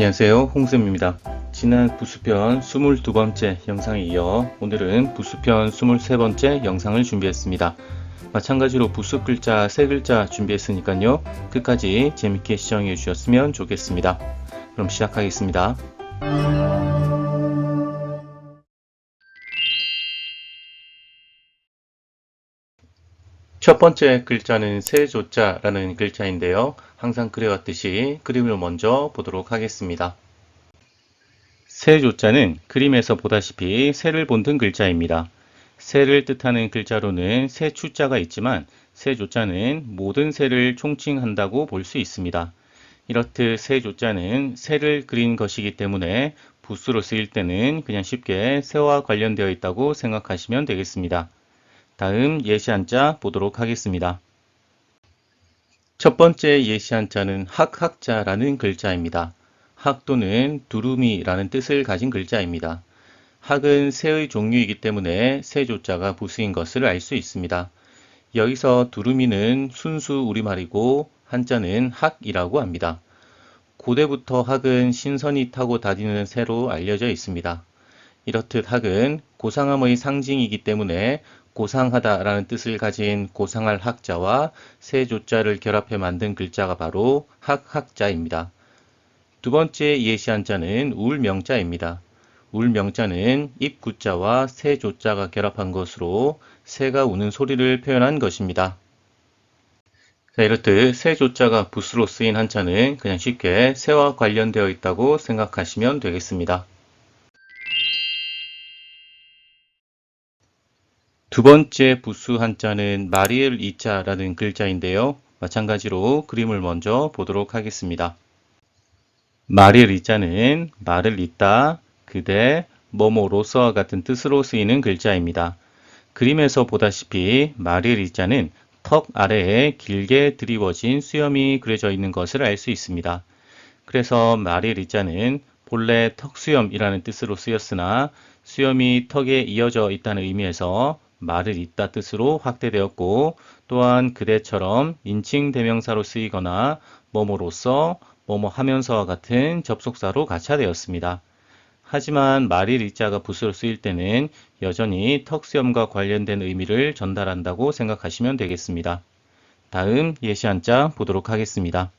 안녕하세요. 홍쌤입니다. 지난 부수편 22번째 영상에 이어 오늘은 부수편 23번째 영상을 준비했습니다. 마찬가지로 부수 글자 3글자 준비했으니까요. 끝까지 재밌게 시청해 주셨으면 좋겠습니다. 그럼 시작하겠습니다 첫 번째 글자는 세조자라는 글자인데요. 항상 그래왔듯이 그림을 먼저 보도록 하겠습니다. 세조자는 그림에서 보다시피 새를 본뜬 글자입니다. 새를 뜻하는 글자로는 새추자가 있지만 세조자는 모든 새를 총칭한다고 볼 수 있습니다. 이렇듯 세조자는 새를 그린 것이기 때문에 붓으로 쓰일 때는 그냥 쉽게 새와 관련되어 있다고 생각하시면 되겠습니다. 다음 예시 한자 보도록 하겠습니다. 첫 번째 예시 한자는 학학자라는 글자입니다. 학 또는 두루미라는 뜻을 가진 글자입니다. 학은 새의 종류이기 때문에 새조자가 부수인 것을 알 수 있습니다. 여기서 두루미는 순수 우리말이고 한자는 학이라고 합니다. 고대부터 학은 신선이 타고 다니는 새로 알려져 있습니다. 이렇듯 학은 고상함의 상징이기 때문에 고상하다라는 뜻을 가진 고상할 학자와 세 조자를 결합해 만든 글자가 바로 학학자입니다. 두 번째 예시 한 자는 울명자입니다. 울명자는 입구자와 세조자가 결합한 것으로 새가 우는 소리를 표현한 것입니다. 자, 이렇듯 세조자가 붓으로 쓰인 한자는 그냥 쉽게 새와 관련되어 있다고 생각하시면 되겠습니다. 두 번째 부수 한자는 마리엘 이자라는 글자인데요. 마찬가지로 그림을 먼저 보도록 하겠습니다. 마리엘 이자는 말을 잇다, 그대, 뭐뭐로서와 같은 뜻으로 쓰이는 글자입니다. 그림에서 보다시피 마리엘 이자는 턱 아래에 길게 드리워진 수염이 그려져 있는 것을 알 수 있습니다. 그래서 마리엘 이자는 본래 턱수염이라는 뜻으로 쓰였으나 수염이 턱에 이어져 있다는 의미에서 말을 잇다 뜻으로 확대되었고 또한 그대처럼 인칭 대명사로 쓰이거나 뭐뭐로서 뭐뭐 하면서와 같은 접속사로 가차되었습니다. 하지만 말일 이자가 붓으로 쓰일 때는 여전히 턱수염과 관련된 의미를 전달한다고 생각하시면 되겠습니다. 다음 예시 한자 보도록 하겠습니다.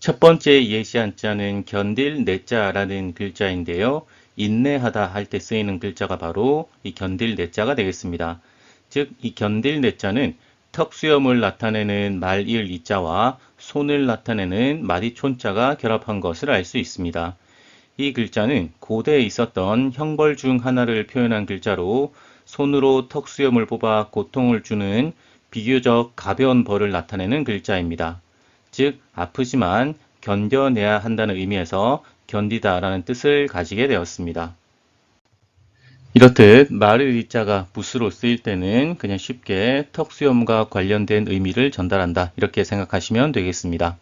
첫 번째 예시 한자는 견딜 내자라는 글자인데요. 인내하다 할 때 쓰이는 글자가 바로 이 견딜 내자가 되겠습니다. 즉, 이 견딜 내자는 턱수염을 나타내는 말일 이자와 손을 나타내는 마디촌자가 결합한 것을 알 수 있습니다. 이 글자는 고대에 있었던 형벌 중 하나를 표현한 글자로 손으로 턱수염을 뽑아 고통을 주는 비교적 가벼운 벌을 나타내는 글자입니다. 즉, 아프지만 견뎌내야 한다는 의미에서 견디다 라는 뜻을 가지게 되었습니다. 이렇듯 말을 이자가 붓으로 쓰일 때는 그냥 쉽게 턱수염과 관련된 의미를 전달한다 이렇게 생각하시면 되겠습니다.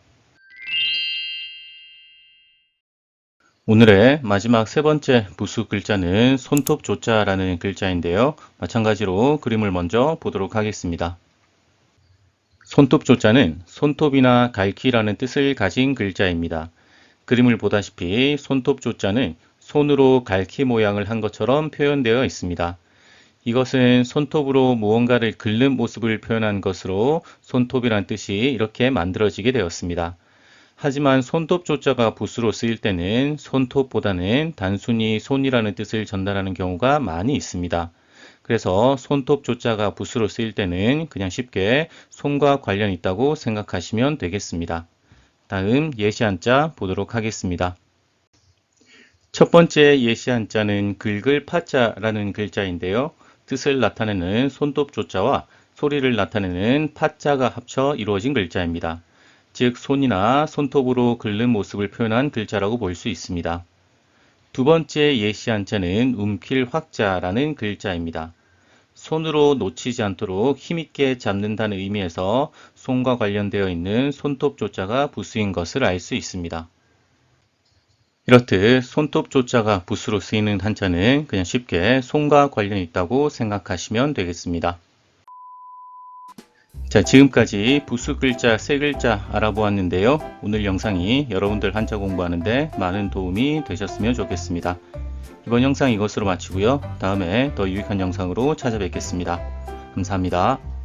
오늘의 마지막 세 번째 부수 글자는 손톱 조자라는 글자인데요. 마찬가지로 그림을 먼저 보도록 하겠습니다. 손톱 조자는 손톱이나 갈퀴라는 뜻을 가진 글자입니다. 그림을 보다시피 손톱 조자는 손으로 갈퀴 모양을 한 것처럼 표현되어 있습니다. 이것은 손톱으로 무언가를 긁는 모습을 표현한 것으로 손톱이란 뜻이 이렇게 만들어지게 되었습니다. 하지만 손톱 조자가 붓으로 쓰일 때는 손톱보다는 단순히 손이라는 뜻을 전달하는 경우가 많이 있습니다. 그래서 손톱 조자가 붓으로 쓰일 때는 그냥 쉽게 손과 관련 있다고 생각하시면 되겠습니다. 다음 예시 한자 보도록 하겠습니다. 첫 번째 예시 한자는 긁을 파자라는 글자인데요. 뜻을 나타내는 손톱 조자와 소리를 나타내는 파자가 합쳐 이루어진 글자입니다. 즉 손이나 손톱으로 긁는 모습을 표현한 글자라고 볼 수 있습니다. 두 번째 예시 한자는 움킬 확자라는 글자입니다. 손으로 놓치지 않도록 힘있게 잡는다는 의미에서 손과 관련되어 있는 손톱 조자가 부수인 것을 알 수 있습니다. 이렇듯 손톱 조자가 붓으로 쓰이는 한자는 그냥 쉽게 손과 관련이 있다고 생각하시면 되겠습니다. 자, 지금까지 부수 글자 세 글자 알아보았는데요. 오늘 영상이 여러분들 한자 공부하는데 많은 도움이 되셨으면 좋겠습니다. 이번 영상 이것으로 마치고요. 다음에 더 유익한 영상으로 찾아뵙겠습니다. 감사합니다.